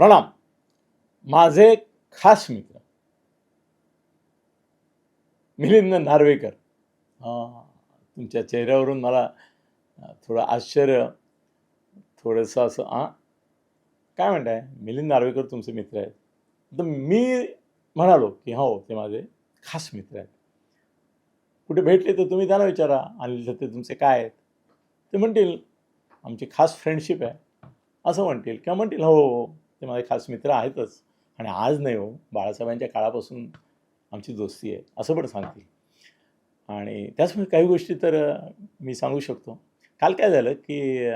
प्रणाम. माझे खास मित्र. मिलिंद नार्वेकर. तुमच्या चेहऱ्यावरून मला थोडं आश्चर्य थोडंसं असं आ? काय म्हणताय? मिलिंद नार्वेकर तुमचे मित्र आहेत. तर मी म्हणालो की हो ते माझे खास मित्र आहेत. कुठे भेटले तर तुम्ही त्यांना विचारा आणि तर ते तुमचे काय आहेत? ते म्हणतील आमची खास फ्रेंडशिप आहे. असं म्हणतील. किंवा म्हणतील हो हो. हो. ते माझे खास मित्र आहेतच. आणि आज नाही हो बाळासाहेबांच्या काळापासून आमची दोस्ती आहे असं पण सांगतील. आणि त्याचमुळे काही गोष्टी तर मी सांगू शकतो. काल काय झालं की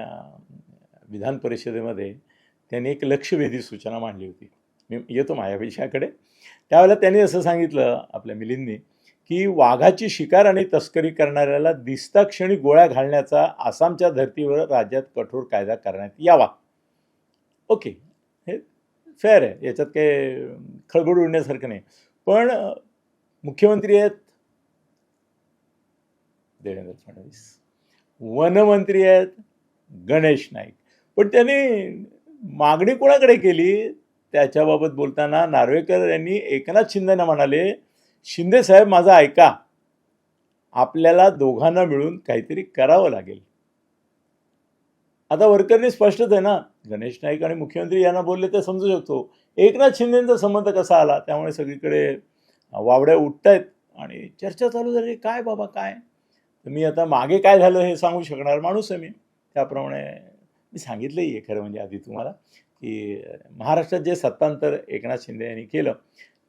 विधान परिषदेमध्ये त्यांनी एक लक्षवेधी सूचना मांडली होती. मी येतो माझ्या विषयाकडे. त्यावेळेला त्यांनी असं सांगितलं आपल्या मिलींनी की वाघाची शिकार आणि तस्करी करणाऱ्याला दिसता क्षणी गोळ्या घालण्याचा आसामच्या धर्तीवर राज्यात कठोर कायदा करण्यात यावा. ओके फेअर आहे. याच्यात काही खळबळ उडण्यासारखं नाही. पण मुख्यमंत्री आहेत. देवेंद्र फडणवीस. वनमंत्री आहेत. गणेश नाईक. पण त्यांनी मागणी कोणाकडे केली? त्याच्याबाबत बोलताना नार्वेकर यांनी एकनाथ शिंदेना म्हणाले शिंदे साहेब माझं ऐका. आपल्याला दोघांना मिळून काहीतरी करावं लागेल. आता वर्करनी स्पष्टच आहे ना गणेश नाईक आणि मुख्यमंत्री यांना बोलले तर समजू शकतो. एकनाथ शिंदेचा संबंध कसा आला? त्यामुळे सगळीकडे वावड्या उठत आहेत आणि चर्चा चालू झाली. काय बाबा काय? तर मी आता मागे काय झालं हे सांगू शकणार माणूस आहे मी. त्याप्रमाणे मी सांगितलंही आहे खरं म्हणजे आधी तुम्हाला की महाराष्ट्रात जे सत्तांतर एकनाथ शिंदे यांनी केलं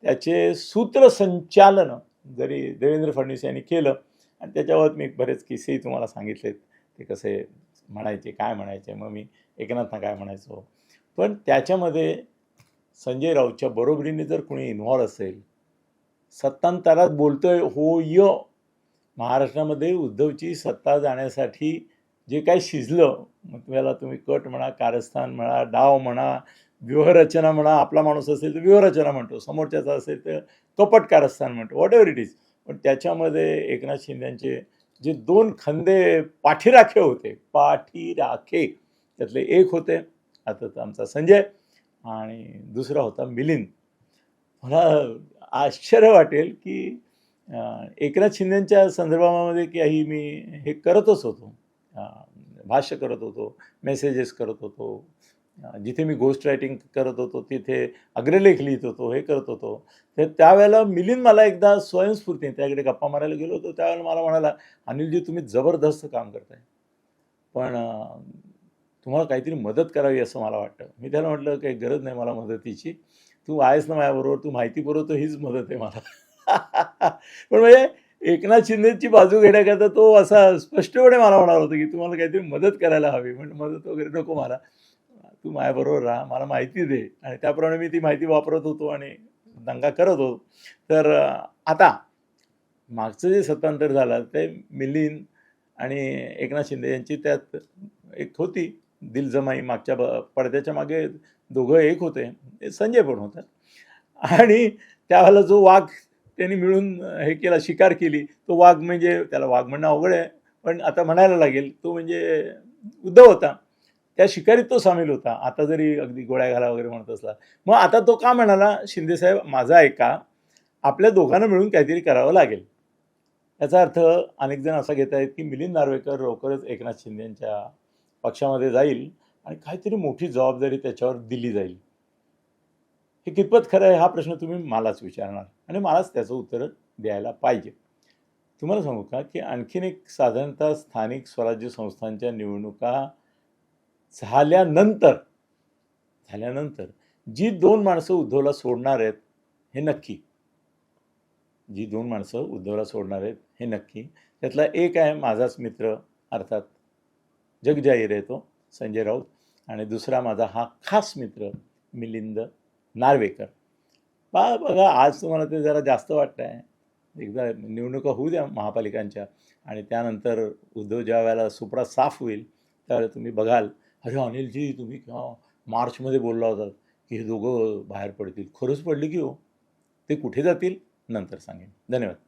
त्याचे सूत्रसंचालन जरी देवेंद्र फडणवीस यांनी केलं आणि त्याच्यावर मी बरेच किस्सेही तुम्हाला सांगितलेत. ते कसे म्हणायचे काय म्हणायचे? मग मी एकनाथना काय म्हणायचो? पण त्याच्यामध्ये संजय राऊतच्या बरोबरीने जर कोणी इन्व्हॉल्व असेल सत्तांतरात बोलतोय हो य महाराष्ट्रामध्ये उद्धवची सत्ता जाण्यासाठी जे काय शिजलं मग तुम्हाला तुम्ही कट म्हणा कारस्थान म्हणा डाव म्हणा व्यूहरचना म्हणा आपला माणूस असेल तर व्यूहरचना म्हणतो समोरच्याचा असेल तर कपट कारस्थान म्हणतो वॉट एव्हर इट इज पण त्याच्यामध्ये एकनाथ शिंदेचे जे दोन खंदे पाठीराखे होते पाठीराखे त्यातले एक होते आता तर आमचा संजय आणि दुसरा होता मिलिंद. मला आश्चर्य वाटेल की एकनाथ शिंदेच्या संदर्भामध्ये काही मी हे करतच होतो. भाष्य करत होतो मेसेजेस करत होतो. जिथे मी गोस्ट रायटिंग करत होतो तिथे अग्रलेख लिहित होतो हे करत होतो. तर त्यावेळेला मिलिंद मला एकदा स्वयंस्फूर्ती त्याकडे गप्पा मारायला गेलो होतो. त्यावेळेला मला म्हणाला अनिलजी तुम्ही जबरदस्त काम करताय. पण तुम्हाला काहीतरी मदत करावी असं मला वाटतं. मी त्याला म्हटलं काही गरज नाही मला मदतीची. तू आहेस ना माझ्याबरोबर तू माहिती पुरवतो हीच मदत आहे मला. पण म्हणजे एकनाथ शिंदेची बाजू घेण्याकरता तो असा स्पष्टपणे मला म्हणाला होता की तुम्हाला काहीतरी मदत करायला हवी. म्हणजे मदत वगैरे नको मला. तू माझ्याबरोबर राहा मला माहिती दे. आणि त्याप्रमाणे मी ती माहिती वापरत होतो आणि दंगा करत होतो. तर आता मागचं जे सत्तांतर झालं ते मिलिंद आणि एकनाथ शिंदे यांची त्यात एक होती दिलजमाई मागच्या ब पडद्याच्या मागे दोघं एक होते. संजय पण होतात आणि त्यावेळेला जो वाघ त्यांनी मिळून हे केला शिकार केली तो वाघ म्हणजे त्याला वाघ म्हणणं अवघड आहे पण आता म्हणायला लागेल तो म्हणजे उद्धव होता. त्या शिकारीत तो सामील होता. आता जरी अगदी गोळ्या घाला वगैरे म्हणत असला. मग आता तो का म्हणाला शिंदेसाहेब माझा ऐका. आपल्या दोघांना मिळून काहीतरी करावं लागेल. याचा अर्थ अनेक जण असा घेत आहेत की मिलिंद नार्वेकर लवकरच एकनाथ शिंदेच्या पक्षामध्ये जाईल आणि काहीतरी मोठी जबाबदारी त्याच्यावर दिली जाईल. हे कितपत खरं आहे हा प्रश्न तुम्ही मलाच विचारणार आणि मलाच त्याचं उत्तर द्यायला पाहिजे. तुम्हाला सांगू का की आणखीन एक साधारणतः स्थानिक स्वराज्य संस्थांच्या निवडणुका झाल्यानंतर झाल्यानंतर जी दोन माणसं उद्धवला सोडणार आहेत हे नक्की. जी दोन माणसं उद्धवला सोडणार आहेत हे नक्की. त्यातला एक आहे माझाच मित्र अर्थात जगजाहीर आहे तो संजय राऊत. आणि दुसरा माझा हा खास मित्र मिलिंद नार्वेकर. बा बघा आज तुम्हाला ते जरा जास्त वाटतं आहे एकदा निवडणुका होऊ द्या महापालिकांच्या. आणि त्यानंतर उद्धव ज्या वेळेला सुपडा साफ होईल त्यावेळेला तुम्ही बघाल. अरे अनिलजी तुम्ही किंवा मार्चमध्ये बोलला होतात की हे दोघं बाहेर पडतील. खरंच पडली की हो. ते कुठे जातील? नंतर सांगेन. धन्यवाद.